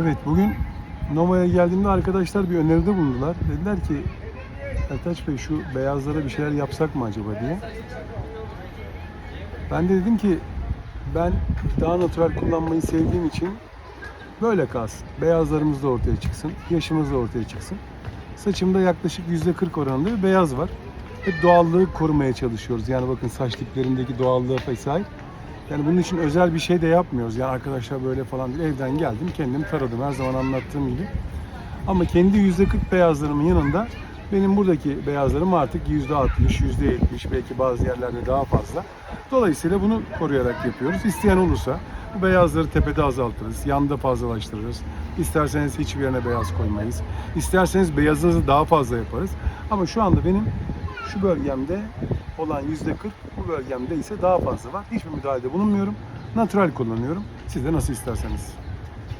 Evet bugün Noma'ya geldiğimde arkadaşlar bir öneride bulundular. Dediler ki Ertaç Bey şu beyazlara bir şeyler yapsak mı acaba diye. Ben de dedim ki ben daha natural kullanmayı sevdiğim için böyle kalsın. Beyazlarımız da ortaya çıksın. Yaşımız da ortaya çıksın. Saçımda yaklaşık %40 oranında bir beyaz var. Hep doğallığı korumaya çalışıyoruz. Yani bakın saç diplerindeki doğallığa sahip. Yani bunun için özel bir şey de yapmıyoruz. Yani arkadaşlar böyle falan değil. Evden geldim, kendim taradım her zaman anlattığım gibi. Ama kendi %40 beyazlarımın yanında benim buradaki beyazlarım artık %60, %70 belki bazı yerlerde daha fazla. Dolayısıyla bunu koruyarak yapıyoruz. İsteyen olursa bu beyazları tepede azaltırız, yanda fazlalaştırırız. İsterseniz hiçbir yerine beyaz koymayız. İsterseniz beyazınızı daha fazla yaparız. Ama şu anda benim şu bölgemde olan %40, bu bölgemde ise daha fazla var. Hiçbir müdahalede bulunmuyorum. Natural kullanıyorum. Siz de nasıl isterseniz.